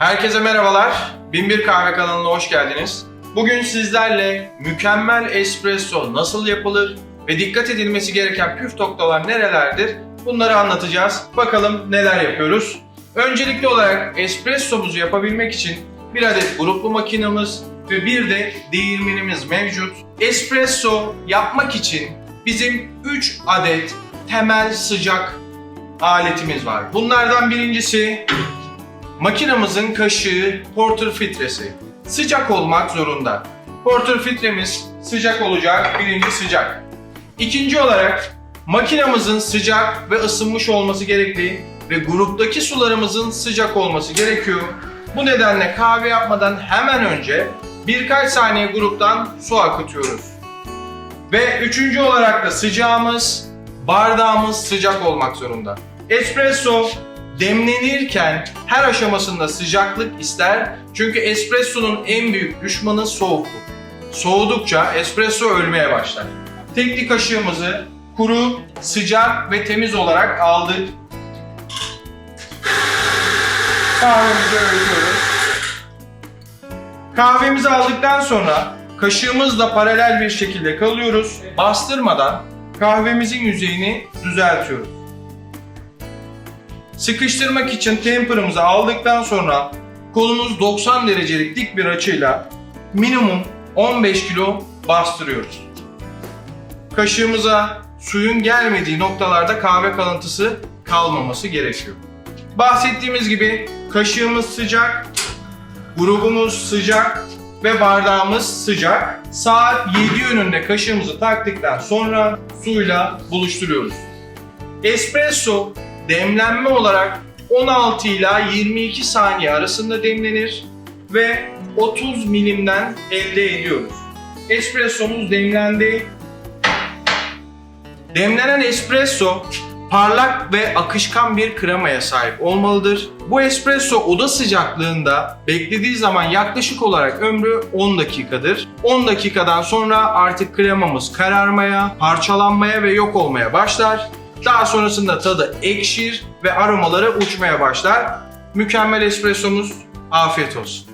Herkese merhabalar. Binbir Kahve kanalına hoş geldiniz. Bugün sizlerle mükemmel espresso nasıl yapılır ve dikkat edilmesi gereken püf noktalar nerelerdir bunları anlatacağız. Bakalım neler yapıyoruz. Öncelikli olarak espressomuzu yapabilmek için bir adet gruplu makinamız ve bir de değirmenimiz mevcut. Espresso yapmak için bizim 3 adet temel sıcak aletimiz var. Bunlardan birincisi Makinamızın kaşığı porter filtresi. Sıcak olmak zorunda. Porter filtremiz sıcak olacak, birinci sıcak. İkinci olarak makinamızın sıcak ve ısınmış olması gerektiği ve gruptaki sularımızın sıcak olması gerekiyor. Bu nedenle kahve yapmadan hemen önce birkaç saniye gruptan su akıtıyoruz. Ve üçüncü olarak da sıcağımız, bardağımız sıcak olmak zorunda. Espresso demlenirken her aşamasında sıcaklık ister. Çünkü espresso'nun en büyük düşmanı soğukluk. Soğudukça espresso ölmeye başlar. Tekli kaşığımızı kuru, sıcak ve temiz olarak aldık. Kahvemizi öğütüyoruz. Kahvemizi aldıktan sonra kaşığımızla paralel bir şekilde kalıyoruz. Bastırmadan kahvemizin yüzeyini düzeltiyoruz. Sıkıştırmak için temper'ımızı aldıktan sonra kolumuz 90 derecelik dik bir açıyla minimum 15 kilo bastırıyoruz. Kaşığımıza suyun gelmediği noktalarda kahve kalıntısı kalmaması gerekiyor. Bahsettiğimiz gibi kaşığımız sıcak, grubumuz sıcak ve bardağımız sıcak. Saat 7 yönünde kaşığımızı taktıktan sonra suyla buluşturuyoruz. Espresso demlenme olarak 16 ila 22 saniye arasında demlenir ve 30 milimden elde ediyoruz. Espressomuz demlendi. Demlenen espresso parlak ve akışkan bir kremaya sahip olmalıdır. Bu espresso oda sıcaklığında beklediği zaman yaklaşık olarak ömrü 10 dakikadır. 10 dakikadan sonra artık kremamız kararmaya, parçalanmaya ve yok olmaya başlar. Daha sonrasında tadı ekşir ve aromaları uçmaya başlar. Mükemmel espressomuz afiyet olsun.